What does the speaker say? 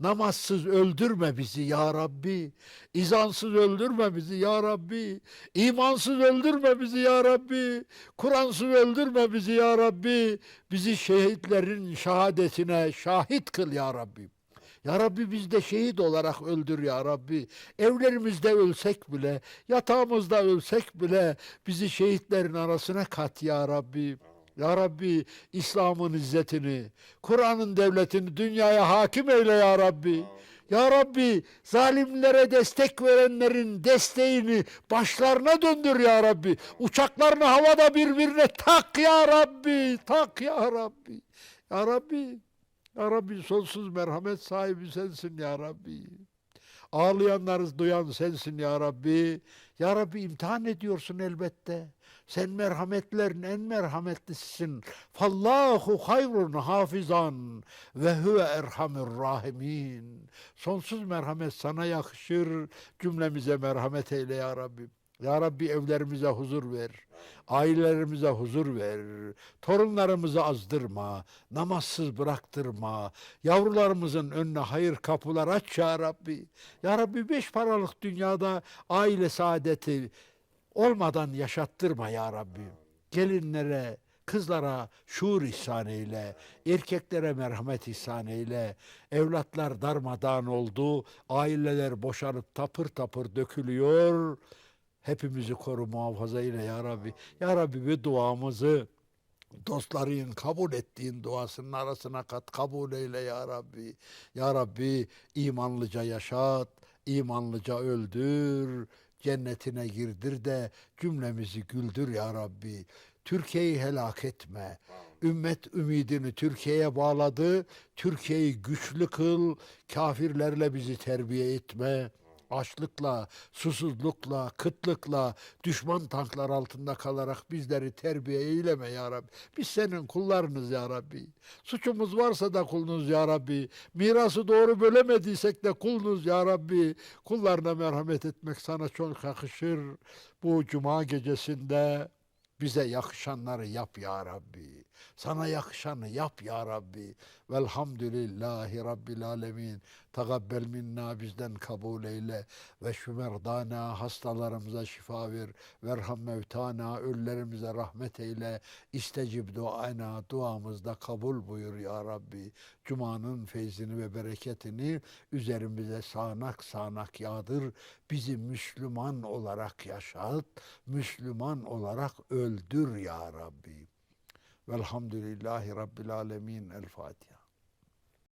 Namazsız öldürme bizi ya Rabbi. İzansız öldürme bizi ya Rabbi. İmansız öldürme bizi ya Rabbi. Kur'ansız öldürme bizi ya Rabbi. Bizi şehitlerin şehadetine şahit kıl ya Rabbi. Ya Rabbi biz de şehit olarak öldür ya Rabbi. Evlerimizde ölsek bile, yatağımızda ölsek bile bizi şehitlerin arasına kat ya Rabbi. Ya Rabbi İslam'ın izzetini, Kur'an'ın devletini dünyaya hakim eyle ya Rabbi. Ya Rabbi zalimlere destek verenlerin desteğini başlarına döndür ya Rabbi. Uçaklarını havada birbirine tak ya Rabbi. Tak ya Rabbi. Ya Rabbi. Ya Rabbi sonsuz merhamet sahibi sensin ya Rabbi. Ağlayanları duyan sensin ya Rabbi. Ya Rabbi imtihan ediyorsun elbette. Sen merhametlerin en merhametlisisin. Fallahu hayrun hafizan ve huve erhamur rahimin. Sonsuz merhamet sana yakışır. Cümlemize merhamet eyle ya Rabbi. Ya Rabbi evlerimize huzur ver. Ailelerimize huzur ver. Torunlarımızı azdırma. Namazsız bıraktırma. Yavrularımızın önüne hayır kapılar aç ya Rabbi. Ya Rabbi beş paralık dünyada aile saadeti olmadan yaşattırma ya Rabbi. Gelinlere, kızlara şuur ihsan eyle, erkeklere merhamet ihsan eyle. Evlatlar darmadağın oldu, aileler boşanıp tapır tapır dökülüyor. Hepimizi koru muhafaza eyle ya Rabbi. Ya Rabbi bir duamızı dostların kabul ettiğin duasının arasına kat kabul eyle ya Rabbi. Ya Rabbi imanlıca yaşat, imanlıca öldür, cennetine girdir de cümlemizi güldür ya Rabbi. Türkiye'yi helak etme. Ümmet ümidini Türkiye'ye bağladı. Türkiye'yi güçlü kıl. Kafirlerle bizi terbiye etme. Açlıkla, susuzlukla, kıtlıkla, düşman tanklar altında kalarak bizleri terbiye eyleme ya Rabbi. Biz senin kullarınız ya Rabbi. Suçumuz varsa da kulunuz ya Rabbi. Mirası doğru bölemediysek de kulunuz ya Rabbi. Kullarına merhamet etmek sana çok yakışır. Bu cuma gecesinde bize yakışanları yap ya Rabbi. Sana yakışanı yap ya Rabbi. Velhamdülillahi Rabbil alemin. Tagabbel minna bizden kabul eyle. Ve şu merdana hastalarımıza şifa ver. Verham mevtana ölülerimize rahmet eyle. İstecib duana duamızda kabul buyur ya Rabbi. Cuma'nın feyzini ve bereketini üzerimize sağanak sağanak yağdır. Bizi Müslüman olarak yaşat. Müslüman olarak öldür ya Rabbi. Velhamdülillahi Rabbil alemin. El Fatiha.